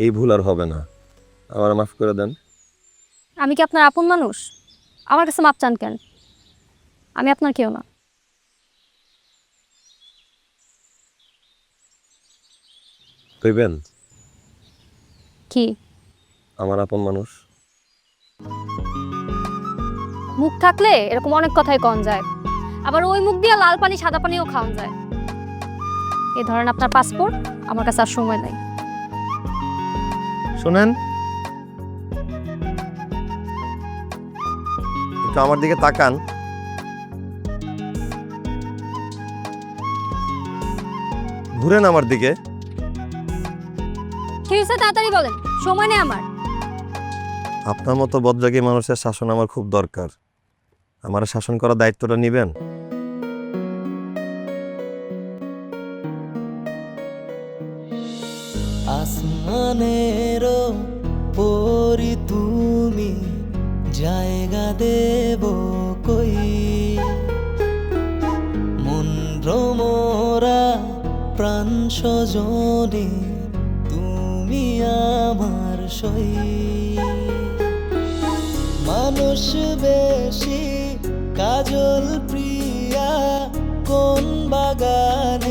এই ভুল আর হবে না। আমার মাফ করে দেন। আমি কি আপনার আপন মানুষ? আমার কাছে মাপ চান কেন? আমি আপনার কেউ না। কইবেন কি? আমার আপন মানুষ। মুখ থাকলে এরকম অনেক কথাই কন যায়। আবার ওই মুখ দিয়ে লাল পানি সাদা পানিও খাওয়ান যায়। এই ধরেন আপনার পাসপোর্ট আমার কাছে আর সময় নাই। শোনেন। একটু আমার দিকে তাকান। ঘুরেন আমার দিকে। কি হয়েছে তাড়াতাড়ি বলেন সময় নেই আমার। আপনার মতো বদরাগী মানুষের শাসন আমার খুব দরকার। আমার শাসন করার দায়িত্বটা নেবেন? আসমানেরও পরি তুমি জায়গা দেব কই? মন প্রাণ সজনে তুমি আমার সই। মানুষ বেশি কাজল প্রিয়া কোন বাগানের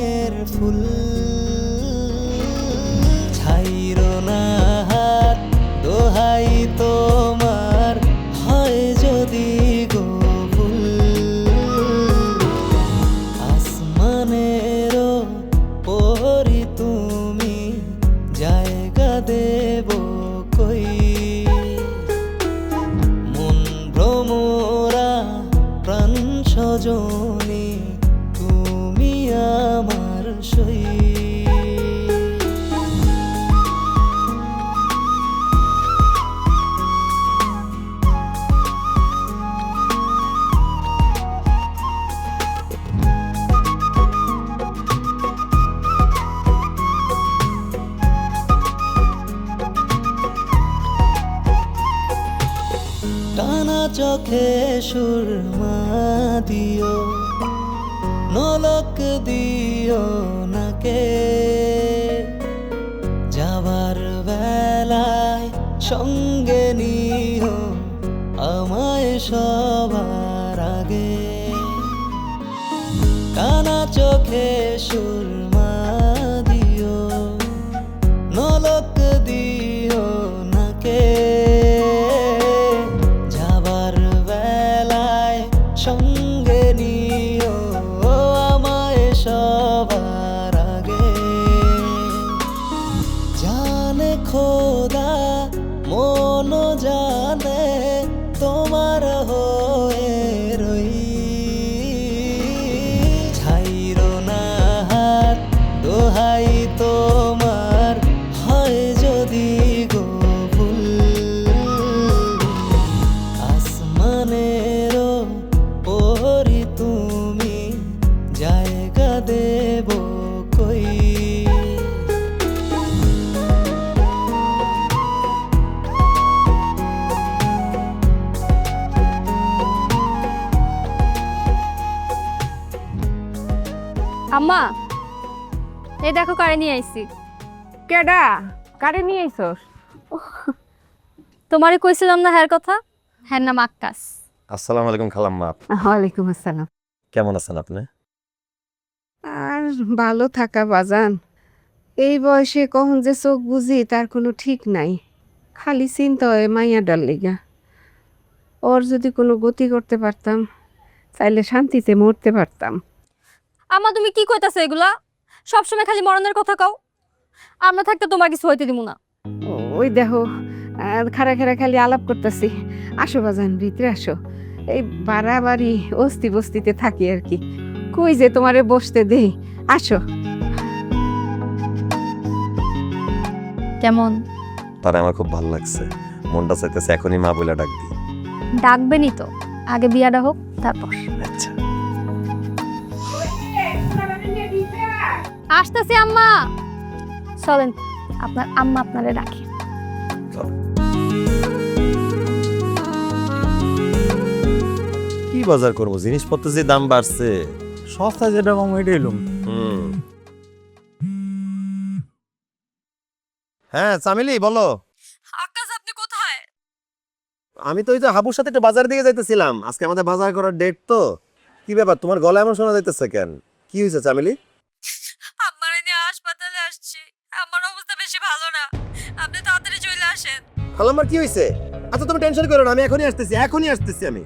চোখে সুরমা দিও, নলক দিও নাকে। যাবার বেলায় সঙ্গে নিও আমায় সবার আগে। কানা চোখে সুরমা আম্মা। এই দেখো কারে নিয়ে আইছি। কেডা? কারে নিয়ে আইসস তোমারে কইছিলাম না হ্যার কথা? হ্যার নাম আক্কাস। আসসালামু আলাইকুম খালাম্মা। ওয়ালাইকুম আসসালাম। কেমন আছেন আপনি? আর ভালো থাকা বাজান। এই বয়সে কখন যে চোখ বুঝি তার কোনো ঠিক নাই। খালি চিন্তা হয় মাইয়া ডাল লিগা। ওর যদি কোনো গতি করতে পারতাম চাইলে শান্তিতে মরতে পারতাম। আম্মা তুমি কি কইতাছো এগুলা? সবসময় খালি মরণের কথা কও। আমরা থাকতে তোমার কিছু হইতে দিব না। ওই দেখো খাড়া খাড়া খালি আলাপ করতেছি। আসো বাজান ভিতরে আসো। এই বাড়াবাড়ি অস্তি বস্তিতে থাকি আর কি। কই যে তোমারে বসতে দেই? আসো। কেমন? তারা আমার খুব ভালো লাগছে। মনটা চাইতেছে এখনই মা বলে ডাক দিই। ডাকবেনই তো। আগে বিয়াটা হোক তারপর। আসতেছি আম্মা। চলেন আপনার আম্মা আপনারে রাখি কি বাজার করব? জিনিসপত্রের যে দাম বাড়ছে। সস্তা যেটা কম ওইটাই লুম। হ্যাঁ চামিলি বলো। আকাশ আপনি কোথায়? আমি তো ওই যে হাবুর সাথে একটু বাজার দিকে যাইতেছিলাম। আজকে আমাদের বাজার করার ডেট তো। কি ব্যাপার তোমার গলা এমন শোনা যাইতেছে কেন? কি হয়েছে চামিলি? আসেন খালাম্মার কি হয়েছে আচ্ছা তুমি টেনশন করো না আমি এখনই আসতেছি এখনই আসতেছি আমি।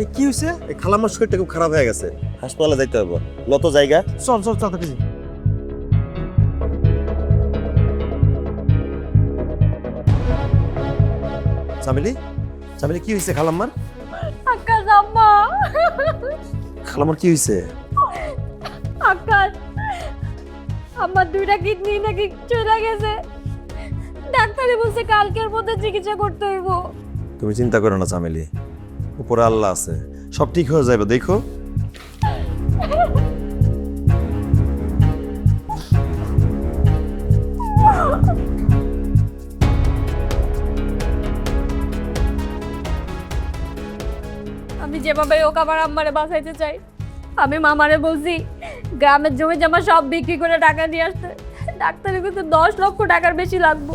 এ কি হয়েছে এই খালাম্মার শরীরটা খুব খারাপ হয়ে গেছে। হাসপাতালে যাইতে হবে লত জায়গা। চল চল তাড়াতাড়ি চামিলি চামিলি কি হয়েছে খালাম্মার? আকাশ আম্মা। খালাম্মার কি হয়েছে আকাশ আমার দুইটা কিডনি নাকি চলে গেছে। ডাক্তারে বলছে কালকের মধ্যে চিকিৎসা করতে হইব। তুমি চিন্তা করো না চামেলি। উপরে আল্লাহ আছে। সব ঠিক হয়ে যাবে দেখো। আমি যেভাবে হোক আমার আম্মারে বাঁচাইতে চাই আমি মামারে বলছি গ্রামের জমি জমা সব বিক্রি করে টাকা নিয়ে আসতে। ডাক্তারে কিন্তু দশ লক্ষ টাকার বেশি লাগবো।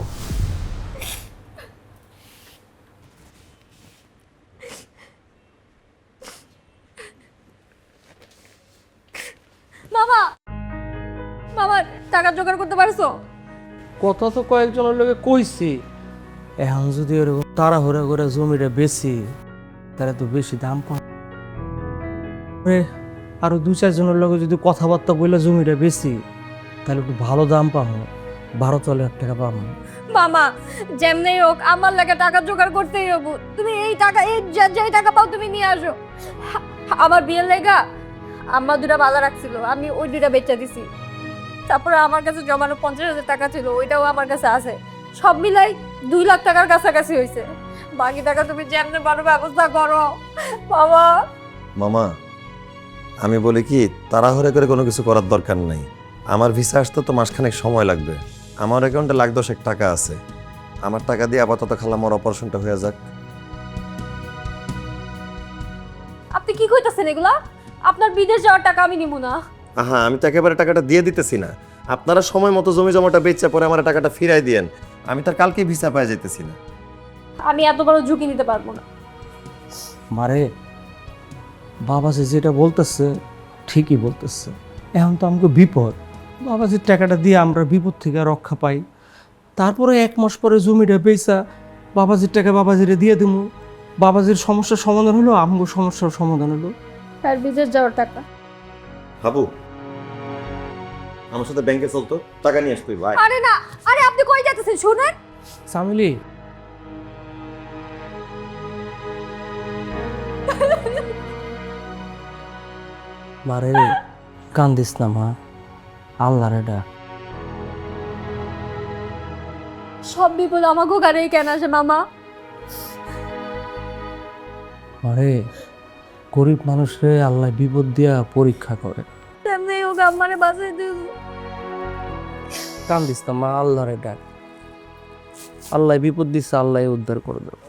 টাকা জোগাড় করতে পারছ? কথা তো কয়েকজনের লোকে কইছি। এখন যদি ওরকম তাড়াহুড়া করে জমিটা বেশি তাহলে তো বেশি দাম পাম আরও দু চারজনের লোকে যদি কথাবার্তা বললে জমিটা বেশি তাহলে একটু ভালো দাম পাবো। বারো তেরো লাখ টাকা পাবো। মামা যেমনি হোক আমার লাগে টাকা জোগাড় করতেই হব। তুমি এই টাকা এই যে- যেই টাকা পাও তুমি নিয়ে আসো। আমার বিয়ের লেগা আম্মা দুটা ভালো রাখছিল আমি ওই দুটা বেচা দিছি। তারপরে আমার কাছে জমানো পঞ্চাশ হাজার টাকা ছিল ওইটাও আমার কাছে আছে। সব মিলাই দুই লাখ টাকার কাছাকাছি হয়েছে। বাকি টাকা তুমি যেমনি পারো ব্যবস্থা করো। বাবা মামা আমি বলি কি তাড়াহুড়ো করে কোনো কিছু করার দরকার নাই। আমার ভিসা আসতে তো মাসখানেক সময় লাগবে। আমার অ্যাকাউন্টে লাখ দশেক টাকা আছে। আমার টাকা দিয়ে আপাতত খালাম্মার অপারেশনটা হয়ে যাক। আপনি কি কইতাছেন এগুলা? আপনার বিদেশ যাওয়ার টাকা আমি নিব না। আহা আমি তো একেবারে টাকাটা দিয়ে দিতেছি না। আপনারা সময় মতো জমি জমাটা বেচে পরে আমার টাকাটা ফিরাই দিয়েন। আমি তার কালকে ভিসা পাই যাইতেছি না। আমি এত বড় ঝুঁকি নিতে পারব না। মারে বাবা যে যেটা বলতেছে ঠিকই বলতেছে। এখন তো আমাকে বিপদ। বাবাজির টাকাটা দিয়ে আমরা বিপদ থেকে রক্ষা পাই। তারপরে এক মাস পরে জমিটা বেচা বাবাজির টাকা বাবাজিরে দিয়ে দেবো বাবাজির সমস্যার সমাধান হলো আমগো সমস্যার সমাধান হলো। আর বিদেশ যাওয়ার টাকা। হাবু আমার সাথে ব্যাংকে চলতো টাকা নিয়ে আসতুই ভাই আরে না আরে আপনি কই যাচ্ছেন শুনেন। সামিলি। মারে কান্দিস না মা। আল্লাহ রে ডাক সব বিপদ আমাকেও গাড়ি কেন আসে মামা? মারে গরিব মানুষরে আল্লাহ বিপদ দিয়া পরীক্ষা করে। মা আল্লাহ রে ডাক। আল্লাহ বিপদ দিচ্ছে আল্লাহ উদ্ধার করে দেবে।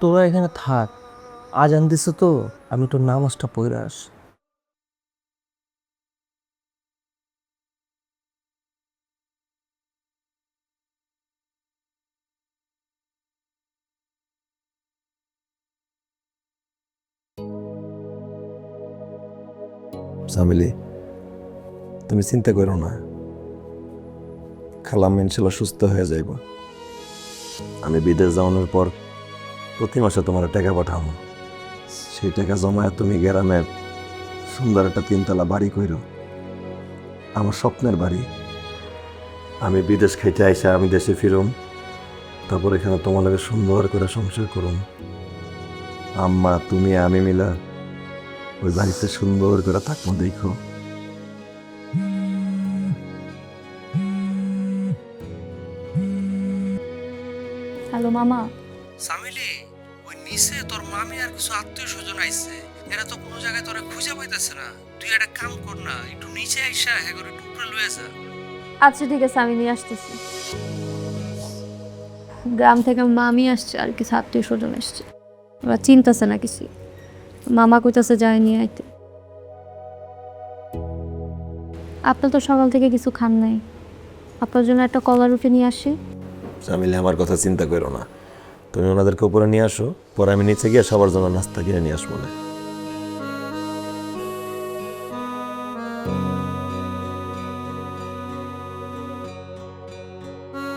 তোরা এখানে থাক, আজান দিছে তো, আমি তোর নামাজটা পড়ে আস। সামিলি তুমি চিন্তা করো না। খালাম ইনশাল্লাহ সুস্থ হয়ে যাইব। আমি বিদেশ যাওয়ানোর পর প্রতি মাসে তোমার টাকা পাঠাবো সেই টাকা জমায় তুমি গ্রামে সুন্দর একটা তিনতলা বাড়ি কইরো। আমার স্বপ্নের বাড়ি। আমি বিদেশ খাইতে আইসা আমি দেশে ফিরুম। তারপর এখানে তোমার সুন্দর করে সংসার করুম। আম্মা, তুমি, আমি মিলা ওই বাড়িতে সুন্দর করে থাকব দেখো। হ্যালো মামা। সামিলি ওই নিচে তোর মামি আর কিছু আত্মীয় স্বজন আইছে। এরা তো কোনো জায়গায় তোরা খুঁজে পাইতেছে না। তুই একটা কাম কর না একটু নিচে আইসা হ্যাঁ করে উপরে লয়ে যা। আচ্ছা ঠিক আছে আমি নিয়ে আসতেছি। গ্রাম থেকে মামি আসছে আর কিছু আত্মীয় স্বজন আসছে ওরা চিন্তাছে না কিছু। মামা কইতাছে যায় নিয়ে আইতে। আপনার তো সকাল থেকে কিছু খান নাই। আপনার জন্য একটা কলা রুটি নিয়ে আসি। জামিলে আমার কথা চিন্তা করো না। তুমি ওনাদেরকে উপরে নিয়ে আসো, পরে আমি নিচে গিয়ে সবার জন্য নাস্তা কিনে নিয়ে আসব না।